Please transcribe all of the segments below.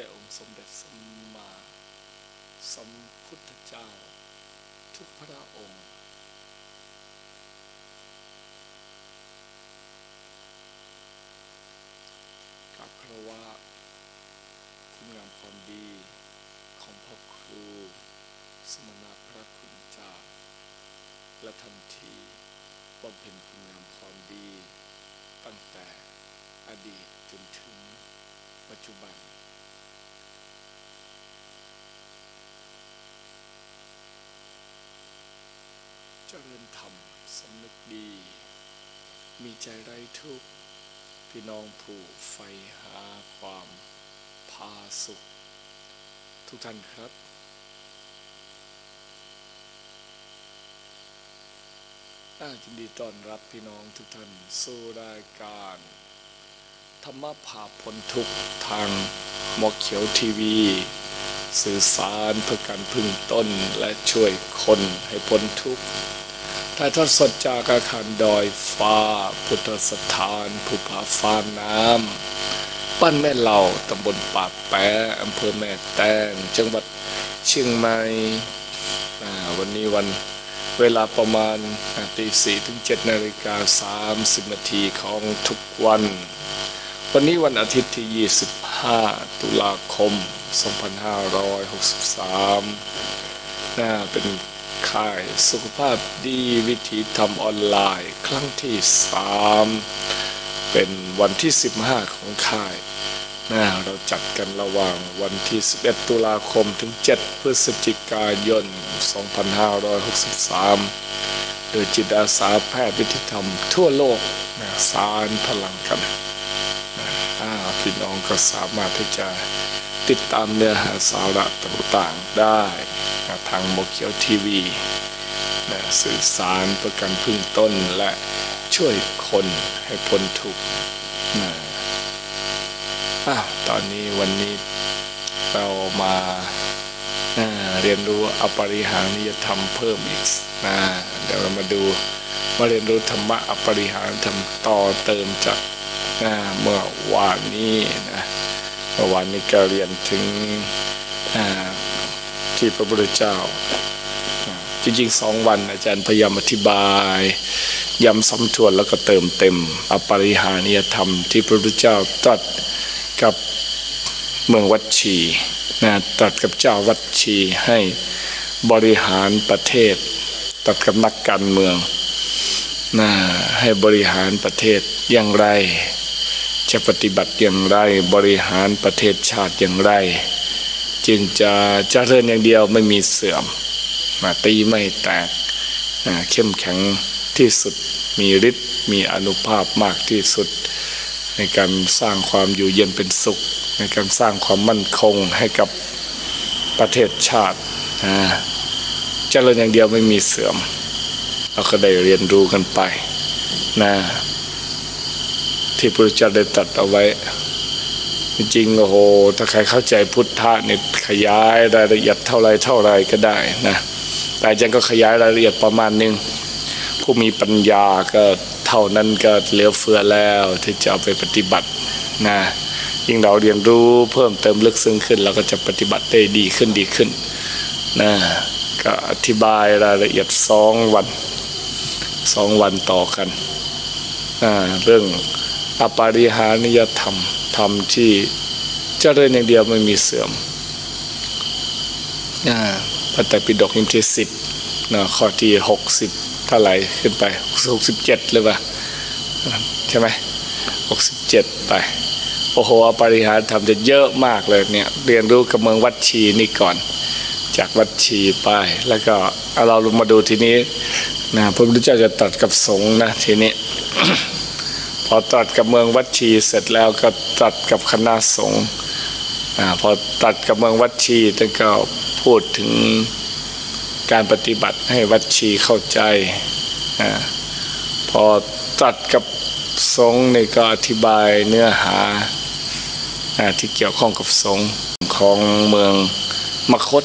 แด่องค์สมเด็จสัมมาสัมพุทธเจ้า ทุกพระองค์ กับคารวะคุณงามความดีของพ่อครู สมณพระคุณเจ้า และทันทีบำเพ็ญคุณงามความดี ตั้งแต่อดีตจนถึงปัจจุบัน เจริญธรรมสำนึกดี มีใจไร้ทุกข์พี่น้องผู้ใฝ่หาความพาสุข ทุกท่านครับ น่ายินดีต้อนรับพี่น้องทุกท่านสู่รายการ ธรรมะผ่าพ้นทุกทางหมอกเขียวทีวี สื่อสารเพื่อการพึ่งต้นและช่วยคนให้พ้นทุกข์ ถ่ายทอดสดจากอาคารดอยฟ้า พุทธสถานภูผาฟ้าน้ำบ้นแม่เหล่าตำบลปากแปะอำเภอแม่แตงจังหวัดเชียงใหม่วันนี้วันเวลาประมาณตีสี่ถึงเจ็ดนาฬิกาสามสิบนาทีของทุกวัน วันนี้วันอาทิตย์ที่ 25 ตุลาคม 2563น่าเป็น ค่ายสุขภาพดีวิถีธรรมออนไลน์ ครั้งที่ 3 เป็นวันที่ 15 ของค่ายนะเราจัดกันระหว่างวันที่ 11 ตุลาคมถึง 7 พฤศจิกายน 2563 โดยจิตอาสาแพทย์วิถีธรรมทั่วโลกนะสารพลังกันอ่าพี่น้องก็สามารถที่จะติดตามเนื้อหาสาระต่างๆได้ ทางโมเกียวทีวีนะสื่อสารประกันพึ่งต้นและช่วยคนให้พ้นทุกข์นะอ้าวตอนนี้วันนี้เรามาาเรียนรู้อปริหานิยธรรมเพิ่มอีกนะเดี๋ยวเรามาดูมาเรียนรู้ธรรมะอปริหารธรรมต่อเติมจากาเมื่อวานนี้นะเมื่อวานนี้ก็เรียนถึงอ่า ที่พระพุทธเจ้า จริงๆสองวันอาจารย์พยายามอธิบายย้ำซ้ำทวนแล้วก็เติมเต็ม อปริหานิยธรรมที่พระพุทธเจ้าตรัสกับเมืองวัดชีนะตรัสกับเจ้าวัดชีให้บริหารประเทศตรัสกับนักการเมืองนะให้บริหารประเทศอย่างไร จะปฏิบัติอย่างไรบริหารประเทศชาติอย่างไร จึงจะเจริญอย่างเดียวไม่มีเสื่อมมาตีไม่แตกเข้มแข็งที่สุดมีฤทธิ์มีอนุภาพมากที่สุด ในการสร้างความอยู่เย็นเป็นสุข ในการสร้างความมั่นคงให้กับประเทศชาติเจริญอย่างเดียวไม่มีเสื่อม เราก็ได้เรียนรู้กันไปนะที่พระเจ้าได้ตรัดเอาไว้ จริงโอ้โหถ้าใครเข้าใจพุทธะเนี่ยขยายรายละเอียดเท่าไรเท่าไรก็ได้นะแต่อาจารย์ก็ขยายรายละเอียดประมาณหนึงผู้มีปัญญาก็เท่านั้นก็เหลือเฟือแล้วที่จะเอาไปปฏิบัตินะยิ่งเราเรียนรู้เพิ่มเติมลึกซึ้งขึ้นเราก็จะปฏิบัติได้ดีขึ้นดีขึ้นนะก็อธิบายรายละเอียดสองวันสองวันต่อกันอ่าเรื่องอปาริหานิยธรรม ธรรมที่เจริญอย่างเดียวไม่มีเสื่อมอพระไตรปิฎกยิมที่สิบนะข้อที่หกสิบเท่าไหร่ขึ้นไปหกสิบเจ็ดหรือเปล่าใช่ไหมหกสิบเจ็ดไปโอ้โหปริหารธรรมจะเยอะมากเลยเนี่ยเรียนรู้กับเมืองวัดชีนี่ก่อน จากวัดชีไปแล้วก็เอาเราลงมาดูทีนี้นะพระพุทธเจ้าจะตัดกับสงฆ์นะทีนี้ อตรัดกับเมืองวัดชีเสร็จแล้วก็ตรัดกับคณะสงฆ์พอตรัดกับเมืองวัดชีท่านก็พูดถึงการปฏิบัติให้วัดชีเข้าใจอพอตรัดกับสงฆ์นี่ก็อธิบายเนื้อหาอที่เกี่ยวข้องกับสงฆ์ของเมืองมคต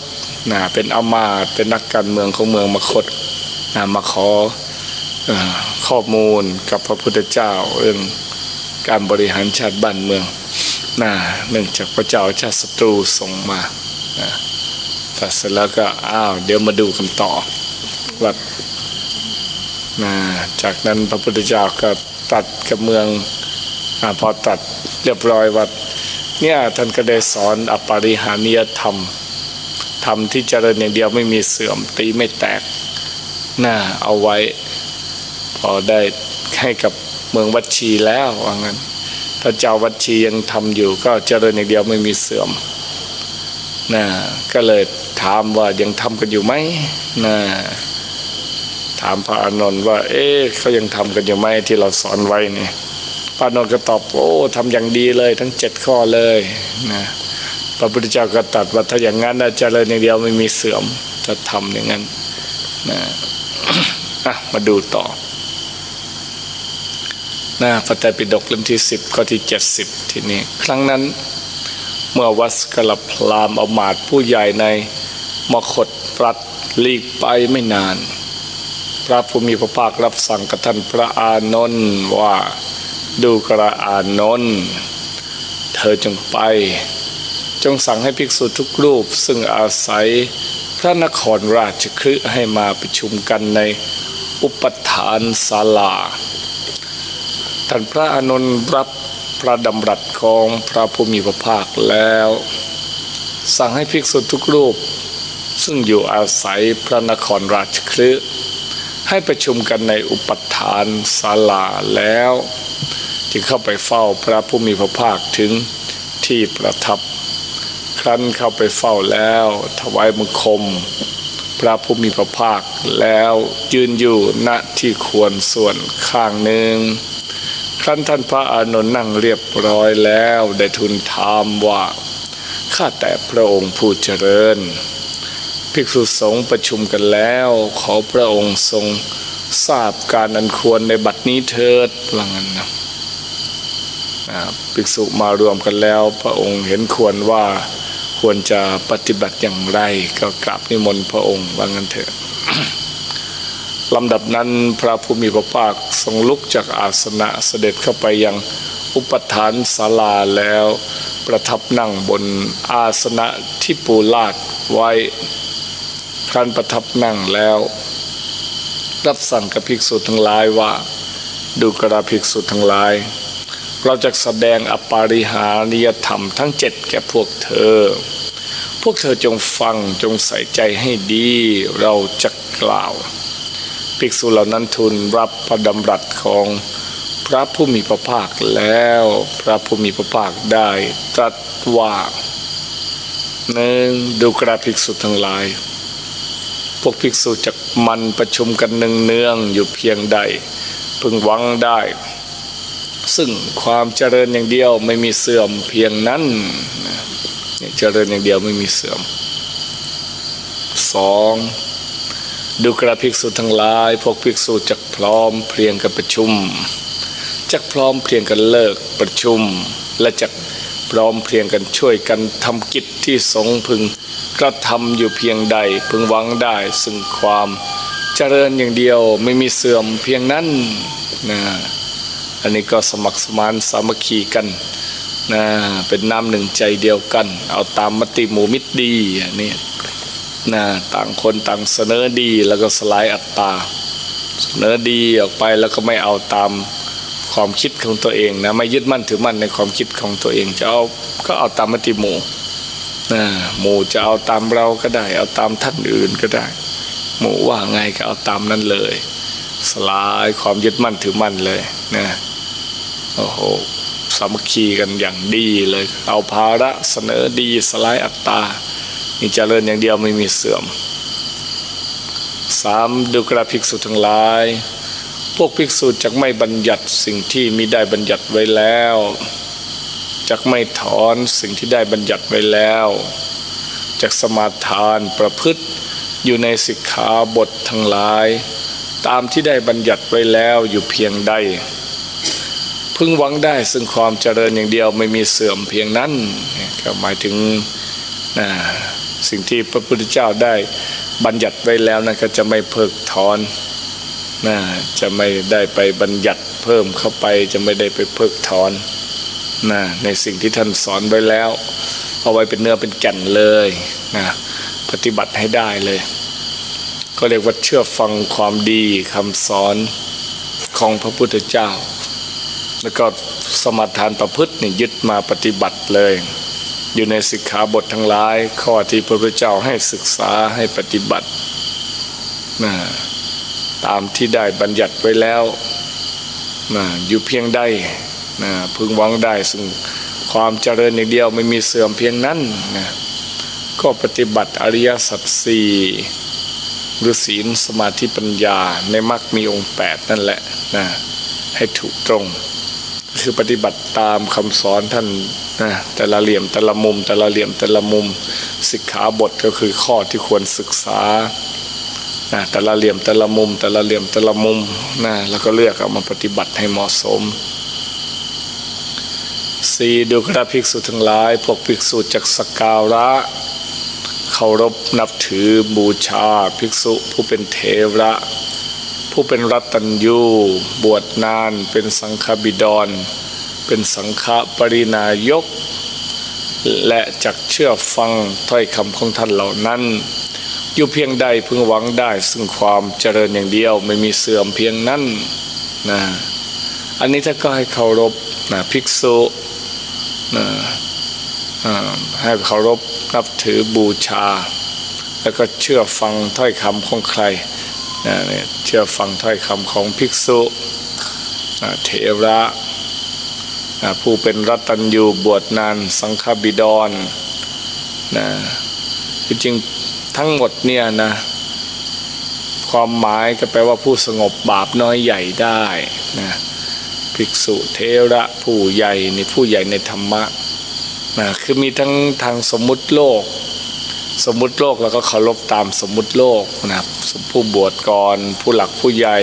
นะเป็นอามาร์เป็นนักการเมืองของเมืองมคตนะมาขออ ข้อมูลกับพระพุทธเจ้าเรื่องการบริหารชาติบ้านเมืองนะเนื่องจากพระเจ้าชาติศัตรูส่งมานะแต่เสร็จแล้วก็อ้าวเดี๋ยวมาดูกันต่อว่านะจากนั้นพระพุทธเจ้าก็ตัดกับเมืองอาพอตัดเรียบร้อยว่าเนี่ยท่านก็ได้สอนอปาริหานิยธรรมธรรมที่เจริญอย่างเดียวไม่มีเสื่อมตีไม่แตกน่าเอาไว้ อได้ให้กับเมืองวัดชีแล้วว่างั้น ถ้าเจ้าวัดชียังทำอยู่ ก็เจริญอย่างเดียวไม่มีเสื่อมนะก็เลยถามว่ายังทำกันอยู่ไหมนะถามพระอานนท์ว่า เอ๊ะเขายังทำกันอยู่ไหมที่เราสอนไว้นี่พระอนนท์ก็ตอบโอ้ทำอย่างดีเลยทั้งเจ็ดข้อเลยนะพระพุทธเจ้าก็ตรัสว่าถ้าอย่างนั้นนะเจริญอย่างเดียวไม่มีเสื่อมจะทำอย่างนั้นนะะมาดูต่อ หน้าพระไตรปิฎกเล่มที่สิบข้อที่เจ็ดสิบทีนี้ ครั้งนั้น เมื่อวัสกลพรามอามาดผู้ใหญ่ในมคตปรัดลีกไปไม่นาน พระผู้มีพระภาครับสั่งกับท่านพระอานนท์ว่าดูกระอานนท์เธอจงไป จงสั่งให้ภิกษุทุกรูป ซึ่งอาศัยพระนครราชคฤห์ให้มาประชุมกันในอุปทานศาลา ท่านพระอานนท์รับพระดำรัสของพระผู้มีพระภาคแล้ว สั่งให้ภิกษุทุกรูป ซึ่งอยู่อาศัยพระนครราชคฤห์ให้ประชุมกันในอุปทานศาลาแล้ว จึงเข้าไปเฝ้าพระผู้มีพระภาคถึงที่ประทับ ครั้นเข้าไปเฝ้าแล้วถวายบังคม พระผู้มีพระภาคแล้วยืนอยู่ณที่ควรส่วนข้างหนึ่ง ครั้นท่านพระอานนท์นั่งเรียบร้อยแล้ว ได้ทูลถามว่า ข้าแต่พระองค์ผู้เจริญ ภิกษุสงฆ์ประชุมกันแล้ว ขอพระองค์ทรงทราบการอันควรในบัดนี้เถิดว่างั้นนะภิกษุมารวมกันแล้ว พระองค์เห็นควรว่าควรจะปฏิบัติอย่างไร ก็กราบนิมนต์พระองค์ว่างั้นเถิดลำดับนั้นพระผู้มีพระภาค ทรงลุกจากอาสนะเสด็จเข้าไปยังอุปทานศาลาแล้ว ประทับนั่งบนอาสนะที่ปูลาดไว้ครั้นประทับนั่งแล้ว รับสั่งกับภิกษุทั้งหลายว่า ดูกระภิกษุทั้งหลาย เราจะแสดงอปาริหานิยธรรมทั้งเจ็ดแก่พวกเธอ พวกเธอจงฟังจงใส่ใจให้ดีเราจะกล่าว ภิกษุเหล่านั้นทูลรับพระดำรัสของพระผู้มีพระภาคแล้วพระผู้มีพระภาคได้ตรัสว่าหนึ่งดูกระภิกษุทั้งหลาย พวกภิกษุจักมันประชุมกันเนืองอยู่เพียงใด พึงหวังได้ ซึ่งความเจริญอย่างเดียวไม่มีเสื่อมเพียงนั้นเนี่ยเจริญอย่างเดียวไม่มีเสื่อมสอง ดูกระภิกษุทั้งหลาย พวกภิกษุจักพร้อมเพรียงกันประชุมจักพร้อมเพรียงกันเลิกประชุม และจักพร้อมเพรียงกันช่วยกันทำกิจที่สงพึงกระทำอยู่เพียงใดพึงหวังได้ซึ่งความเจริญอย่างเดียวไม่มีเสื่อมเพียงนั้นนะอันนี้ก็สมัครสมานสามัคคีกันนะเป็นน้ำหนึ่งใจเดียวกัน เอาตามมติหมู่มิตรดีอันนี้ นะต่างคนต่างเสนอดีแล้วก็สลายอัตตา เสนอดีออกไปแล้วก็ไม่เอาตามความคิดของตัวเองนะไม่ยึดมั่นถือมั่นในความคิดของตัวเองจะเอาก็เอาตามมติหมู่นะหมู่จะเอาตามเราก็ได้ เอาตามท่านอื่นก็ได้ หมู่ว่าไงก็เอาตามนั้นเลย สลายความยึดมั่นถือมั่นเลยนะโอ้โหสามัคคีกันอย่างดีเลย เอาภาระเสนอดีสลายอัตตา นี่เจริญอย่างเดียวไม่มีเสื่อมสามดูกระภิกษุทั้งหลาย พวกภิกษุจักไม่บัญญัติสิ่งที่มิได้บัญญัติไว้แล้วจักไม่ถอนสิ่งที่ได้บัญญัติไว้แล้วจักสมาทานประพฤติอยู่ในสิกขาบททั้งหลาย ตามที่ได้บัญญัติไว้แล้วอยู่เพียงใด พึงหวังได้ซึ่งความเจริญอย่างเดียวไม่มีเสื่อมเพียงนั้นก็หมายถึงนะ สิ่งที่พระพุทธเจ้าได้บัญญัติไว้แล้วนะก็จะไม่เพิกถอนนะจะไม่ได้ไปบัญญัติเพิ่มเข้าไป จะไม่ได้ไปเพิกถอนนะในสิ่งที่ท่านสอนไว้แล้ว เอาไว้เป็นเนื้อเป็นแก่นเลยนะปฏิบัติให้ได้เลย ก็เรียกว่าเชื่อฟังความดีคำสอนของพระพุทธเจ้า แล้วก็สมาทานประพฤตินี่ยึดมาปฏิบัติเลย อยู่ในสิกขาบททั้งหลาย ข้อที่พระพุทธเจ้าให้ศึกษาให้ปฏิบัตินะตามที่ได้บัญญัติไว้แล้วนะอยู่เพียงใดนะพึงหวังได้ซึ่งความเจริญอย่างเดียวไม่มีเสื่อมเพียงนั้นนะก็ปฏิบัติอริยสัจสี่หรือศีลสมาธิปัญญาในมรรคมีองค์แปดนั่นแหละนะให้ถูกตรง คือปฏิบัติตามคำสอนท่านนะแต่ละเหลี่ยมแต่ละมุม แต่ละเหลี่ยมแต่ละมุมสิกขาบทก็คือข้อที่ควรศึกษานะแต่ละเหลี่ยมแต่ละมุม แต่ละเหลี่ยมแต่ละมุมนะแล้วก็เลือกเอามาปฏิบัติให้เหมาะสมสี่ดูกระภิกษุทั้งหลาย พวกภิกษุจากสกการะเคารพนับถือบูชาภิกษุผู้เป็นเทระ ผู้เป็นรัตตัญยูบวชนาน เป็นสังฆบิดร เป็นสังฆปรินายก และจักเชื่อฟังถ้อยคำของท่านเหล่านั้น อยู่เพียงใดพึงหวังได้ ซึ่งความเจริญอย่างเดียวไม่มีเสื่อมเพียงนั้นนะอันนี้ถ้าก็ให้เคารพนะภิกษุนะให้เคารพนับถือบูชา แล้วก็เชื่อฟังถ้อยคำของใคร เนี่ยเชื่อฟังถ้อยคำของภิกษุเถระผู้เป็นรัตัญยูบวชนานสังฆบิดรนะจริงทั้งหมดเนี่ยนะความหมายก็แปลว่าผู้สงบบาปน้อยใหญ่ได้นะภิกษุเทระผู้ใหญ่ในผู้ใหญ่ในธรรมะนะคือมีทั้งทางสมมุติโลก สมมุติโลกแล้วก็เคารพตามสมมุติโลกนะครับผู้บวชก่อนผู้หลักผู้ใหญ่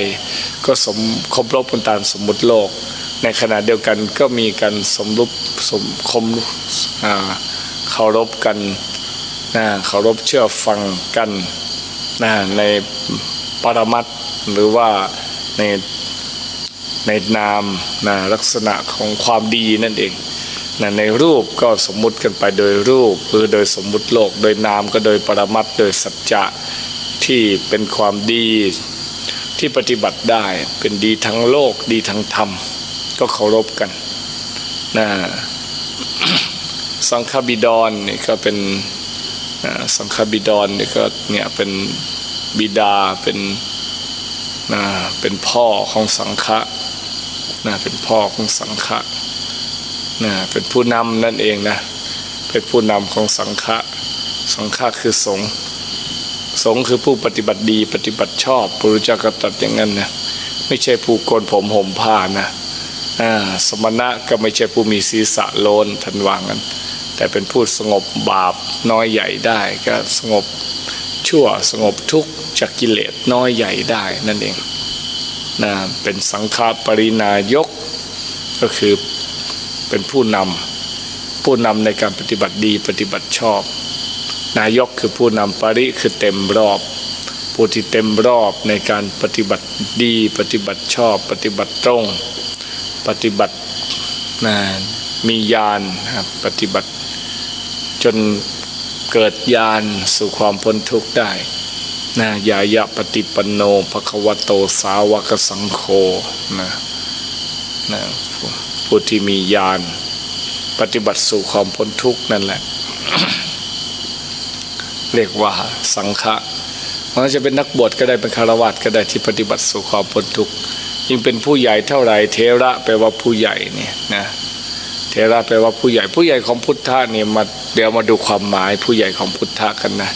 ก็สมเคารพกันตามสมมุติโลก ในขณะเดียวกันก็มีการสมรุปสมคมเคารพกันนะเคารพเชื่อฟังกันนะในปรมัตหรือว่าในในนามนะลักษณะของความดีนั่นเอง นะในรูปก็สมมุติกันไปโดยรูปหรือโดยสมมุติโลก โดยนามก็โดยปรมัตถ์โดยสัจจะที่เป็นความดีที่ปฏิบัติได้เป็นดีทั้งโลกดีทั้งธรรม ก็เคารพกันนะสังฆบิดรนี่ก็เป็นนะสังฆบิดรนี่ก็เนี่ยเป็นบิดาเป็นนะเป็นพ่อของสังฆะนะเป็นพ่อของสังฆะ นะเป็นผู้นำนั่นเองนะเป็นผู้นำของสังฆะสังฆะคือสงฆ์สงฆ์คือผู้ปฏิบัติดีปฏิบัติชอบพระพุจ้าก็ตรัสอย่างนั้นนะไม่ใช่ผู้โกนผมห่มผ้านะสมณะก็ไม่ใช่ผู้มีศีรษะโลนทันวางัน แต่เป็นผู้สงบบาปน้อยใหญ่ได้ ก็สงบชั่วสงบทุกข์จากกิเลสน้อยใหญ่ได้นั่นเองนะเป็นสังฆปรินายกก็คือ เป็นผู้นำผู้นำในการปฏิบัติดีปฏิบัติชอบ นายกคือผู้นำปริคือเต็มรอบ ผู้ที่เต็มรอบในการปฏิบัติดี ปฏิบัติชอบ ปฏิบัติตรง ปฏิบัตินะมีญาณครับปฏิบัติ จนเกิดญาณสู่ความพ้นทุกข์ได้นะยายะปฏิปันโนภควโตสาวกสังโฆนะนะ ผู้ที่มีญาณปฏิบัติสู่ความพ้นทุกข์นั่นแหละ เรียกว่าสังฆะมันจะเป็นนักบวชก็ได้เป็นคารวะก็ได้ที่ปฏิบัติสู่ความพ้นทุกข์ยิ่งเป็นผู้ใหญ่เท่าไหร่เทระแปลว่าผู้ใหญ่เนี่ยนะเทระแปลว่าผู้ใหญ่ผู้ใหญ่ของพุทธะเนี่ยมาเดี๋ยวมาดูความหมายผู้ใหญ่ของพุทธะกันนะ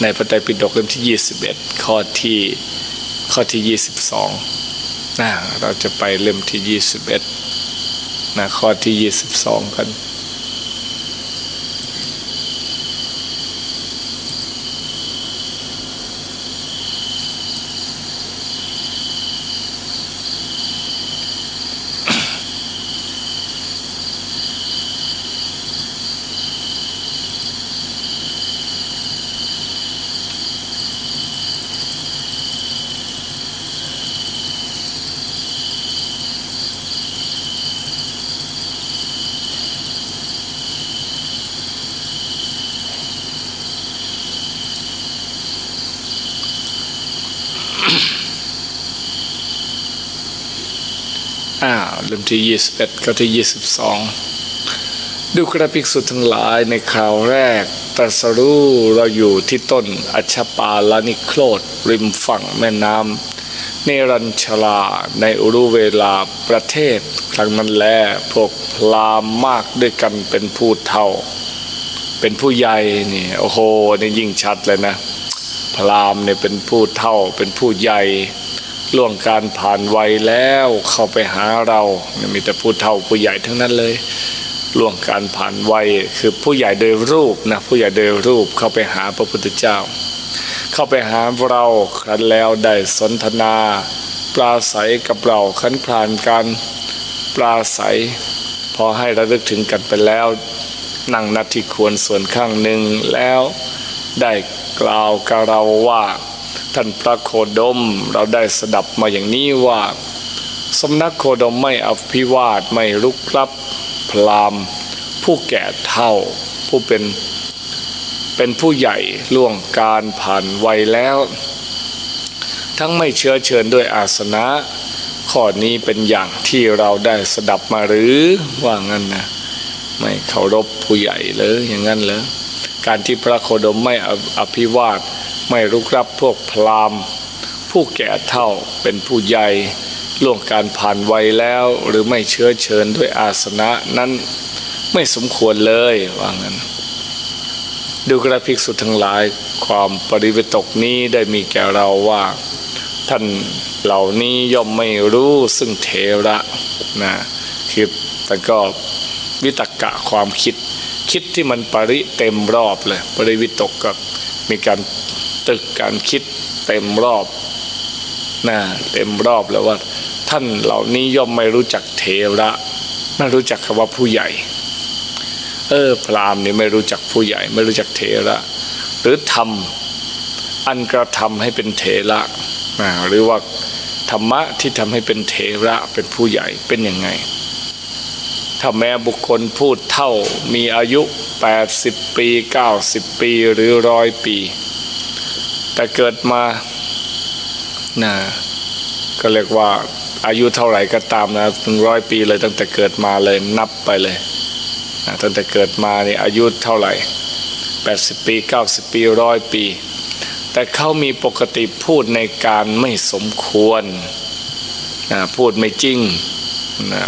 ในพระไตรปิฎกเล่มที่ 21 ข้อที่ข้อที่ 22นะเราจะไปเล่มที่ 21 นะข้อที่ 22 กัน เล่มที่ 21ก็ที่ 22 ดูกระภิกษุทั้งหลายในคราวแรกตรัสรู้เราอยู่ที่ต้นอัชปาลานิโครดริมฝั่งแม่น้ำเนรัญชลาในอุรุเวลาประเทศ ครั้งนั้นแลพวกพราหมมากด้วยกันเป็นผู้เท่า เป็นผู้ใหญ่นี่โอ้โหนี่ยิ่งชัดเลยนะพราหมณ์เนี่ยเป็นผู้เท่าเป็นผู้ใหญ่ ล่วงการผ่านวัยแล้วเข้าไปหาเราเนี่ยมีแต่ผู้เฒ่าผู้ใหญ่ทั้งนั้นเลยล่วงการผ่านวัยคือผู้ใหญ่โดยรูปนะผู้ใหญ่โดยรูปเข้าไปหาพระพุทธเจ้า เข้าไปหาเราครั้นแล้วได้สนทนา ปราศัยกับเราคันพรานกันปราศัย พอให้ระลึกถึงกันไปแล้วนั่งนัดที่ควรส่วนข้างหนึ่งแล้วได้กล่าวกับเราว่า ท่านพระโคดมเราได้สดับมาอย่างนี้ว่า สำนักโคดมไม่อภิวาทไม่ลุกลับพรามผู้แก่เท่า ผู้เป็นเป็นผู้ใหญ่ล่วงการผ่านวัยแล้ว ทั้งไม่เชื้อเชิญด้วยอาสนะ ข้อนี้เป็นอย่างที่เราได้สดับมาหรือว่างั้นนะไม่เคารพผู้ใหญ่เลยอย่างนั้นเลยการที่พระโคดมไม่ออภิวาท ไม่รุกรับพวกพราหมณ์ผู้แก่เท่าเป็นผู้ใหญ่ล่วงการผ่านวัยแล้วหรือไม่เชื้อเชิญด้วยอาสนะนั้นไม่สมควรเลยว่างั้น ดูกระภิกษุทั้งหลายความปริวิตกนี้ได้มีแก่เราว่า ท่านเหล่านี้ย่อมไม่รู้ซึ่งเทระนะคือแต่ก็วิตกกะความคิด คิดที่มันปริเต็มรอบเลย ปริวิตกก็มีการ ตึกการคิดเต็มรอบนะเต็มรอบแล้วว่า ท่านเหล่านี้ย่อมไม่รู้จักเทระ ไม่รู้จักคำว่าผู้ใหญ่ เออพราหมณ์นี่ไม่รู้จักผู้ใหญ่ ไม่รู้จักเทระ หรือทำอันกระทำให้เป็นเทระนะหรือว่าธรรมะที่ทำให้เป็นเทระเป็นผู้ใหญ่เป็นยังไงถ้าแม้บุคคลพูดเท่ามีอายุ 80 ปี 90 ปีหรือร้อยปี แต่เกิดมานะก็เรียกว่าอายุเท่าไหร่ก็ตามนะถึงร้อยปีเลยตั้งแต่เกิดมาเลยนับไปเลยนะตั้งแต่เกิดมานี่อายุเท่าไหร่ 80 ปี 90 ปีร้อยปี แต่เขามีปกติพูดในการไม่สมควรนะพูดไม่จริงนะ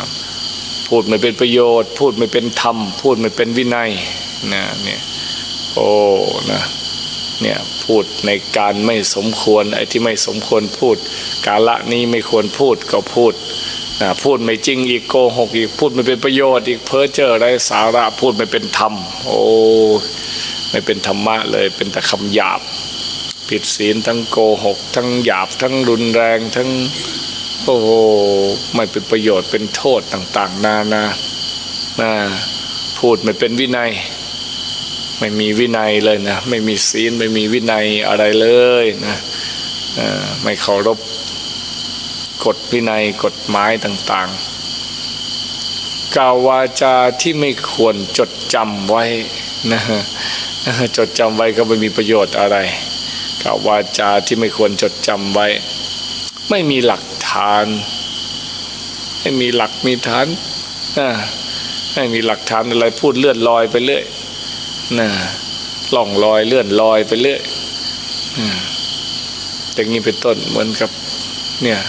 พูดไม่เป็นประโยชน์ พูดไม่เป็นธรรม พูดไม่เป็นวินัยนะเนี่ยโอ้นะ เนี่ยพูดในการไม่สมควรไอ้ที่ไม่สมควรพูด กาละนี้ไม่ควรพูดก็พูดนะพูดไม่จริงอีกโกหกอีกพูดไม่เป็นประโยชน์อีกเพ้อเจ้อไรสาระพูดไม่เป็นธรรม โอ้ไม่เป็นธรรมะเลยเป็นแต่คำหยาบ ผิดศีลทั้งโกหก ทั้งหยาบทั้งรุนแรงทั้งโอ้โหไม่เป็นประโยชน์เป็นโทษต่าง ๆ นานานะพูดไม่เป็นวินัย ไม่มีวินัยเลยนะไม่มีศีลไม่มีวินัยอะไรเลยนะไม่เคารพกฎวินัยกฎหมายต่างๆ กล่าววาจาที่ไม่ควรจดจำไว้นะจดจำไว้ก็ไม่มีประโยชน์อะไร กล่าววาจาที่ไม่ควรจดจำไว้ ไม่มีหลักฐาน ไม่มีหลักมีฐานนะไม่มีหลักฐานอะไรพูดเลื่อนลอยไปเรื่อย นะล่องลอยเลื่อนลอยไปเรื่อยอย่างนี้เป็นต้นเหมือนกับ เนี่ย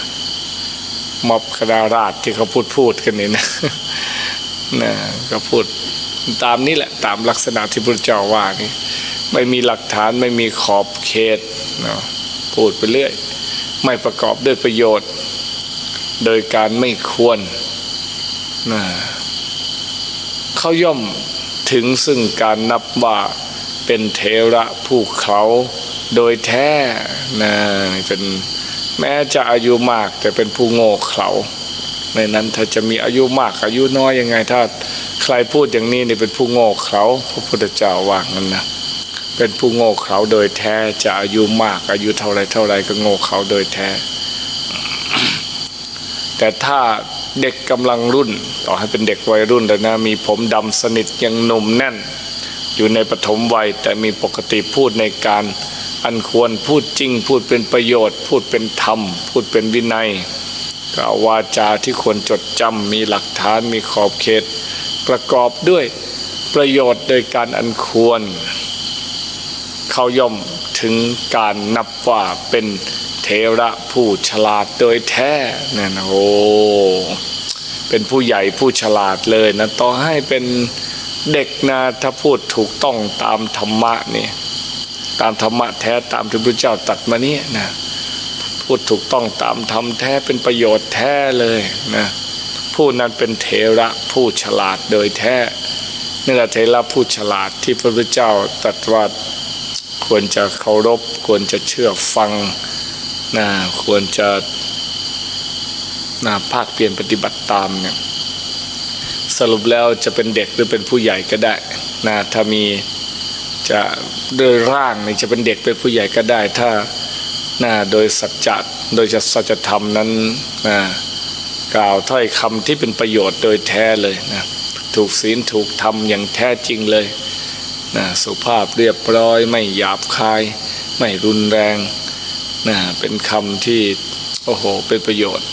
มอบคณาราษฎรที่เขาพูดพูดกันนี่นะนะก็พูดตามนี้แหละ ตามลักษณะที่พระเจ้าว่านี่ไม่มีหลักฐานไม่มีขอบเขตเนาะพูดไปเรื่อย ไม่ประกอบด้วยประโยชน์ โดยการไม่ควรนะเขาย่อม ถึงซึ่งการนับว่าเป็นเทระผู้เขาโดยแท้นะเป็นแม้จะอายุมากแต่เป็นผู้โง่เขลาในนั้นถ้าจะมีอายุมากอายุน้อยยังไงถ้าใครพูดอย่างนี้นี่เป็นผู้โง่เขลาพระพุทธเจ้าว่างั้นนะเป็นผู้โง่เขลาโดยแท้จะอายุมากอายุเท่าไรเท่าไรก็โง่เขลาโดยแท้ แต่ถ้า เด็กกำลังรุ่น ต่อให้เป็นเด็กวัยรุ่นแต่นะมีผมดำสนิทยังหนุ่มแน่น อยู่ในปฐมวัยแต่มีปกติพูดในการอันควรพูดจริง พูดเป็นประโยชน์ พูดเป็นธรรม พูดเป็นวินัยกล่าววาจาที่ควรจดจำมีหลักฐานมีขอบเขต ประกอบด้วยประโยชน์โดยการอันควร เขาย่อมถึงการนับว่าเป็น เทระผู้ฉลาดโดยแท้เนี่ยนะโอ้เป็นผู้ใหญ่ผู้ฉลาดเลยนะต่อให้เป็นเด็กนะถ้าพูดถูกต้องตามธรรมะนี่ตามธรรมะแท้ตามที่พระเจ้าตรัดมานี้นะพูดถูกต้องตามธรรมแท้เป็นประโยชน์แท้เลยนะผู้นั้นเป็นเทระผู้ฉลาดโดยแท้นี่แหละเทระผู้ฉลาดที่พระพุทธเจ้าตรัสว่าควรจะเคารพควรจะเชื่อฟัง นะควรจะนะภาคเปลี่ยนปฏิบัติตามเนี่ยสรุปแล้วจะเป็นเด็กหรือเป็นผู้ใหญ่ก็ได้นะถ้ามีจะโดยร่างนี่จะเป็นเด็กเป็นผู้ใหญ่ก็ได้ ถ้านะโดยสัจจะโดยจะสัจธรรมนั้นนะกล่าวถ้อยคำที่เป็นประโยชน์โดยแท้เลยนะถูกศีลถูกธรรมอย่างแท้จริงเลยนะสุภาพเรียบร้อยไม่หยาบคาย ไม่รุนแรง นะเป็นคำที่ โอ้โห เป็นประโยชน์